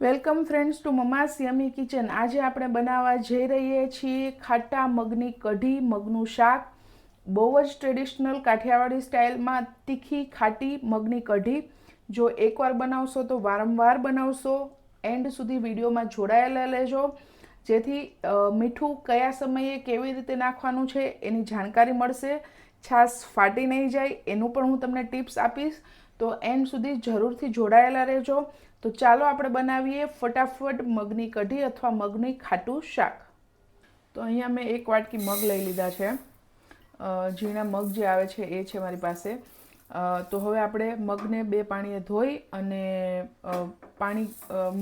Welcome friends to mama's yummy kitchen. આજે આપણે બનાવવા જઈ રહીએ છીએ ખાટા મગની કઢી, મગનું શાક. બહુ જ ટ્રેડિશનલ કાઠિયાવાડી સ્ટાઇલમાં તીખી, ખાટી મગની કઢી. જો એકવાર બનાવશો તો વારંવાર બનાવશો. એન્ડ સુધી વિડીયોમાં જોડાયેલા લેજો જેથી મીઠું કયા સમયે કેવી રીતે નાખવાનું છે એની જાણકારી મળશે. છાશ ફાટી નહીં જાય, એનું પણ હું તમને ટિપ્સ આપીશ. તો એન્ડ સુધી જરૂરથી જોડાયેલા રહેજો. તો ચાલો આપણે બનાવીએ ફટાફટ મગની કઢી અથવા મગની ખાટું શાક. તો અહીંયા મેં એક વાટકી મગ લઈ લીધા છે. ઝીણા મગ જે આવે છે એ છે મારી પાસે. તો હવે આપણે મગને બે પાણીએ ધોઈ અને પાણી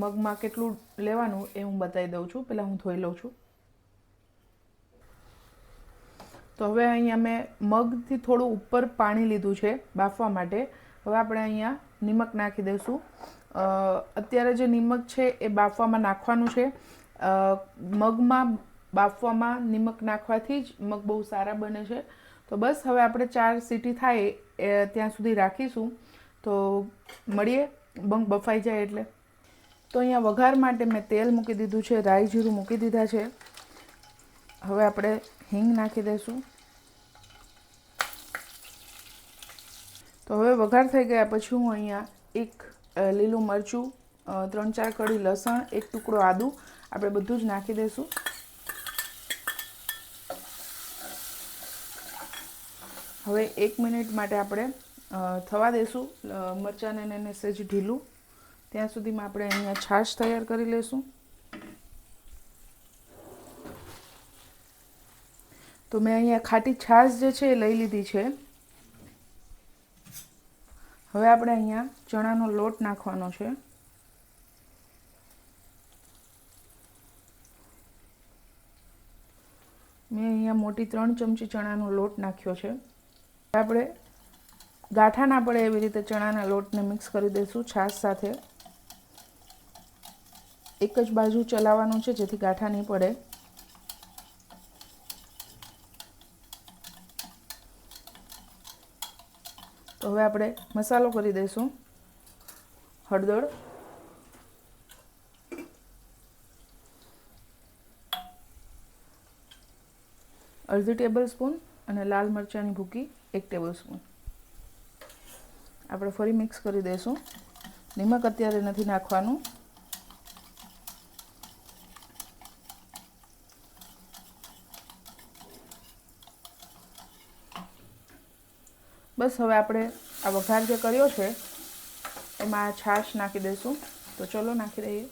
મગમાં કેટલું લેવાનું એ હું બતાવી દઉં છું. પહેલાં હું ધોઈ લઉં છું. તો હવે અહીંયા મેં મગથી થોડું ઉપર પાણી લીધું છે બાફવા માટે. હવે આપણે અહીંયા નિમક નાખી દઈશું. અત્યારે જે નિમક છે એ બાફવામાં નાખવાનું છે. મગમાં બાફવામાં નિમક નાખવાથી જ મગ બહુ સારા બને છે. તો બસ હવે આપણે ચાર સીટી થાય એ ત્યાં સુધી રાખીશું. તો મળીએ બંગ બફાઈ જાય એટલે. તો અહીંયા વઘાર માટે મેં તેલ મૂકી દીધું છે, રાઈ જીરું મૂકી દીધા છે. હવે આપણે હિંગ નાખી દઈશું. તો હવે વઘાર થઈ ગયા પછી હું અહીંયા એક લીલું મરચું ત્રણ ચાર કડી લસણ, એક ટુકડો આદું, આપણે બધું જ નાખી દઈશું હવે એક મિનિટ માટે આપણે થવા દઈશું મરચાંને એને સહેજ ઢીલું. ત્યાં સુધીમાં આપણે અહીંયા છાશ તૈયાર કરી લઈશું તો મેં અહીંયા ખાટી છાશ જે છે એ લઈ લીધી છે. હવે આપણે અહીંયા ચણાનો લોટ નાખવાનો છે. મેં અહીંયા મોટી ત્રણ ચમચી ચણાનો લોટ નાખ્યો છે. આપણે ગાંઠા ના પડે એવી રીતે ચણાના લોટને મિક્સ કરી દઈશું છાશ સાથે. એક જ બાજુ ચલાવવાનું છે જેથી ગાંઠા નહીં પડે. તો હવે આપણે મસાલો કરી દઈશું. હળદર. અડધી ટેબલ સ્પૂન અને લાલ મરચાંની ભૂકી એક ટેબલ સ્પૂન. આપણે ફરી મિક્સ કરી દઈશું. નિમક અત્યારે નથી નાખવાનું. બસ હવે આપણે આ વઘાર જે કર્યો છે, એમાં છાશ નાખી દઈશું. તો ચલો નાખી દઈએ.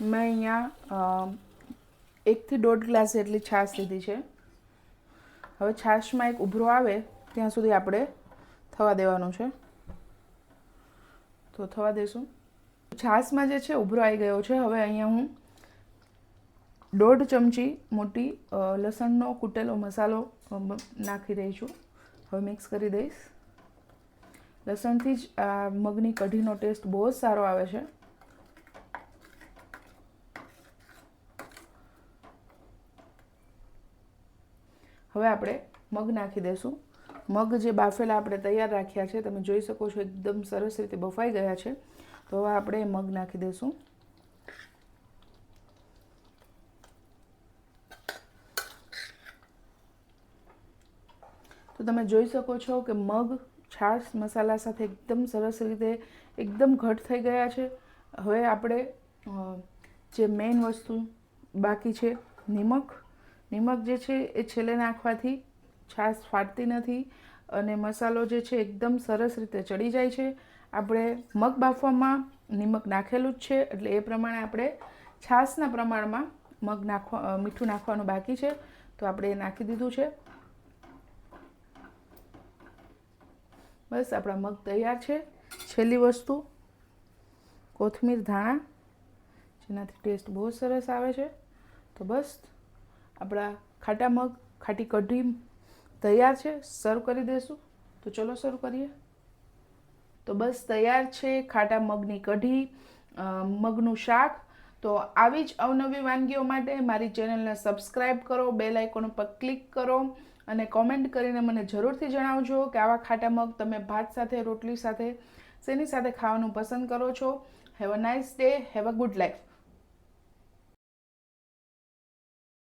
મેં અહીંયા એકથી દોઢ ગ્લાસ જેટલી છાશ લીધી છે. હવે છાશમાં એક ઉભરો આવે, ત્યાં સુધી આપણે થવા દેવાનું છે. તો થવા દઈશું છાશમાં જે છે, ઉભરો આવી ગયો છે. હવે અહીંયા હું દોઢ ચમચી મોટી લસણનો કૂટેલો મસાલો નાખી દઈ છું. હવે મિક્સ કરી દઈશ. લસણથી જ આ મગની કઢીનો ટેસ્ટ બહુ જ સારો આવે છે. હવે આપણે મગ નાખી દઈશું. મગ જે બાફેલા આપણે તૈયાર રાખ્યા છે, તમે જોઈ શકો છો, એકદમ સરસ રીતે બફાઈ ગયા છે. તો હવે આપણે મગ નાખી દઈશું. તો તમે જોઈ શકો છો કે મગ, છાશ, મસાલા સાથે એકદમ સરસ રીતે એકદમ ઘટ થઈ ગયા છે. હવે આપણે જે મેઇન વસ્તુ બાકી છે, નિમક. નિમક જે છે એ છેલ્લે નાખવાથી છાશ ફાટતી નથી અને મસાલો જે છે એકદમ સરસ રીતે ચડી જાય છે. આપણે મગ બાફવામાં નિમક નાખેલું જ છે, એટલે એ પ્રમાણે આપણે છાશના પ્રમાણમાં મગ નાખવા મીઠું નાખવાનું બાકી છે. તો આપણે એ નાખી દીધું છે. બસ, આપણા મગ તૈયાર છે. છેલ્લી વસ્તુ, કોથમીર ધાણા. જેનાથી ટેસ્ટ બહુ સરસ આવે છે. તો બસ, આપણા ખાટા મગ, ખાટી કઢી તૈયાર છે. સર્વ કરી દઈશું તો ચલો શરૂ કરીએ. તો બસ, તૈયાર છે ખાટા મગની કઢી મગનું શાક. તો આવી જ અવનવી વાનગીઓ માટે મારી ચેનલને સબસ્ક્રાઈબ કરો, બેલ આઇકોન પર ક્લિક કરો. અને કોમેન્ટ કરીને મને જરૂરથી જણાવજો કે આવા ખાટા મગ તમે ભાત સાથે, રોટલી સાથે, શેની સાથે ખાવાનું પસંદ કરો છો. Have a nice day have a good life